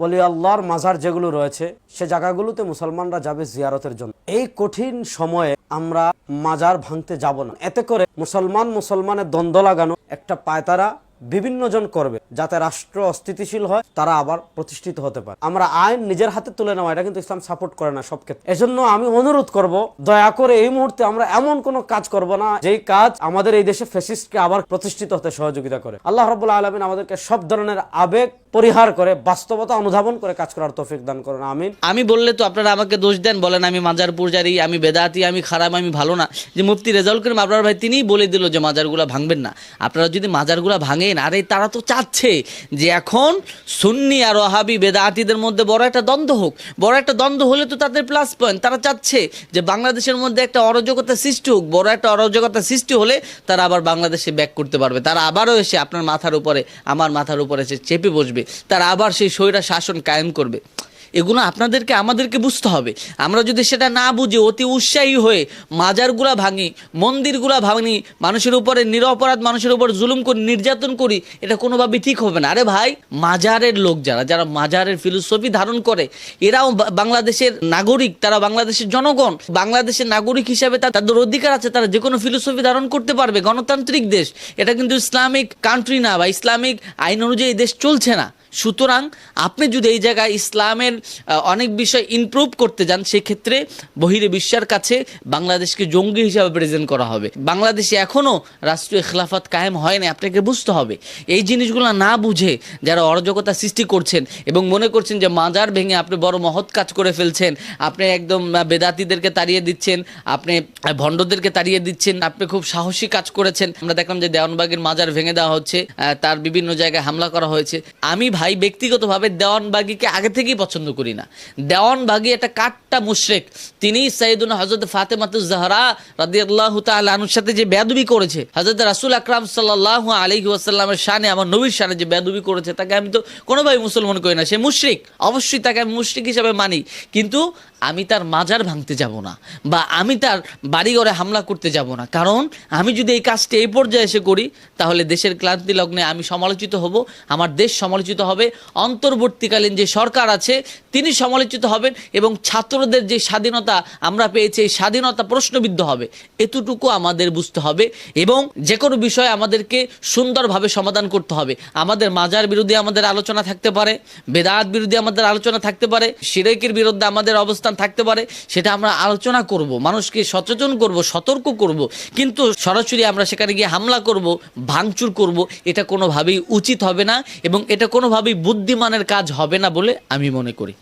ওলি আল্লাহর মাজার যেগুলো রয়েছে, সে জায়গাগুলোতে মুসলমানরা যাবে জিয়ারতের জন্য। এই কঠিন সময়ে আমরা মাজার ভাঙতে যাব না। এতে করে মুসলমান মুসলমানের দ্বন্দ্ব লাগানো একটা পায়তারা বিভিন্ন জন করবে যাতে রাষ্ট্র অস্থিতিশীল হয়, তারা আবার প্রতিষ্ঠিত হতে পারে। আমরা আইন নিজের হাতে তুলে নেওয়া, এটা কিন্তু ইসলাম সাপোর্ট করে না সব ক্ষেত্রে। এজন্য আমি অনুরোধ করব, দয়া করে এই মুহূর্তে আমরা এমন কোনো কাজ করব না, যেই কাজ আমাদের এই দেশে ফেসিস্টকে আবার প্রতিষ্ঠিত হতে সহযোগিতা করে। আল্লাহ রবুল্লা আলমিন আমাদেরকে সব ধরনের আবেগ পরিহার করে, বাস্তবতা অনুধাবন করে কাজ করার তৌফিক দান করুন, আমিন। আমি বললে তো আপনারা আমাকে দোষ দেন, বলেন আমি মাজার পূজারি আমি বেদাতি, আমি খারাপ, আমি ভালো না। যে মুফতি রেজাউল করিম আপনার ভাই তিনিই বলে দিল যে মাজারগুলা ভাঙবেন না। আপনারা যদি মাজারগুলা ভাঙেন আরে তারা তো চাচ্ছে যে এখন সুন্নি আর ওহাবি বেদাহাতিদের মধ্যে বড় একটা দ্বন্দ্ব হোক। বড় একটা দ্বন্দ্ব হলে তো তাদের প্লাস পয়েন্ট তারা চাচ্ছে যে বাংলাদেশের মধ্যে একটা অরাজকতা সৃষ্টি হোক। বড় একটা অরাজকতা সৃষ্টি হলে তারা আবার বাংলাদেশে ব্যাক করতে পারবে। তারা আবারও এসে আপনার মাথার উপরে, আমার মাথার উপরে এসে চেপে বসবে। তারা আবার সেই স্বৈরা শাসন কায়েম করবে। এগুলো আপনাদেরকে, আমাদেরকে বুঝতে হবে। আমরা যদি সেটা না বুঝে, অতি উৎসাহী হয়ে মাজারগুলা ভাঙি, মন্দিরগুলা ভাঙি, মানুষের উপরে নিরপরাধ মানুষের উপর জুলুম করি, নির্যাতন করি, এটা কোনোভাবে ঠিক হবে না। আরে ভাই, মাজারের লোক যারা যারা মাজারের ফিলোসফি ধারণ করে, এরাও বাংলাদেশের নাগরিক, তারা বাংলাদেশের জনগণ। বাংলাদেশের নাগরিক হিসাবে তাদের অধিকার আছে, তারা যে কোনো ফিলোসফি ধারণ করতে পারবে। গণতান্ত্রিক দেশ, এটা কিন্তু ইসলামিক কান্ট্রি না বা ইসলামিক আইন অনুযায়ী দেশ চলছে না। সুতরাং আপনি যদি এই জায়গায় ইসলামের অনেক বিষয় ইমপ্রুভ করতে যান, সেক্ষেত্রে বহিরে বিশ্বের কাছে বাংলাদেশকে জঙ্গি হিসাবে প্রেজেন্ট করা হবে। বাংলাদেশে এখনও রাষ্ট্রীয় খেলাফত কায়েম হয়নি আপনাকে বুঝতে হবে। এই জিনিসগুলো না বুঝে যারা অরাজকতা সৃষ্টি করছেন এবং মনে করছেন যে মাজার ভেঙে আপনি বড় মহৎ কাজ করে ফেলছেন, আপনি একদম বেদাতিদেরকে তাড়িয়ে দিচ্ছেন, আপনি ভণ্ডদেরকে তাড়িয়ে দিচ্ছেন, আপনি খুব সাহসী কাজ করেছেন। আমরা দেখলাম যে দেওয়ানবাগের মাজার ভেঙে দেওয়া হচ্ছে তার বিভিন্ন জায়গায় হামলা করা হয়েছে। আমি ভাই ব্যক্তিগতভাবে দেওয়ানবাগিকে আগে থেকেই পছন্দ করি না। দেওয়ানবাগি একটা কাটটা মুশরেক। তিনি সাইদুল হজরত ফাতেমাতুজ জাহরা রাদিয়াল্লাহু তাআলা আনহুর সাথে যে বেয়াদবি করেছে হজরত রাসূল আকরাম সাল্লাল্লাহু আলাইহি ওয়াসাল্লামের শানে, আমার নবীর শানে যে বেয়াদবি করেছে, তাকে আমি তো কোনোভাবে মুসলমান করি না। সে মুশরিক। অবশ্যই তাকে আমি মুশরিক হিসাবে মানি। কিন্তু আমি তার মাজার ভাঙতে যাব না বা আমি তার বাড়িঘরে হামলা করতে যাব না। কারণ আমি যদি এই কাজটি এই পর্যায়ে এসে করি, তাহলে দেশের ক্লান্তি লগ্নে আমি সমালোচিত হব, আমার দেশ সমালোচিত হবে অন্তর্বর্তীকালীন যে সরকার আছে, তিনি সমালোচিত হবেন এবং ছাত্রদের যে স্বাধীনতা আমরা পেয়েছি, এই স্বাধীনতা প্রশ্নবিদ্ধ হবে। এতটুকু আমাদের বুঝতে হবে এবং যে কোনো বিষয়ে আমাদেরকে সুন্দরভাবে সমাধান করতে হবে। আমাদের মাজার বিরোধী আমাদের আলোচনা থাকতে পারে, বেদাত বিরোধী আমাদের আলোচনা থাকতে পারে, সিরেকের বিরুদ্ধে আমাদের অবস্থান থাকতে পারে, সেটা আমরা আলোচনা করব, মানুষকে সচেতন করব, সতর্ক করব, কিন্তু সরাসরি আমরা সেখানে গিয়ে হামলা করব, ভাঙচুর করব, এটা কোনোভাবেই উচিত হবে না এবং এটা কোনোভাবেই বুদ্ধিমানের কাজ হবে না বলে আমি মনে করি।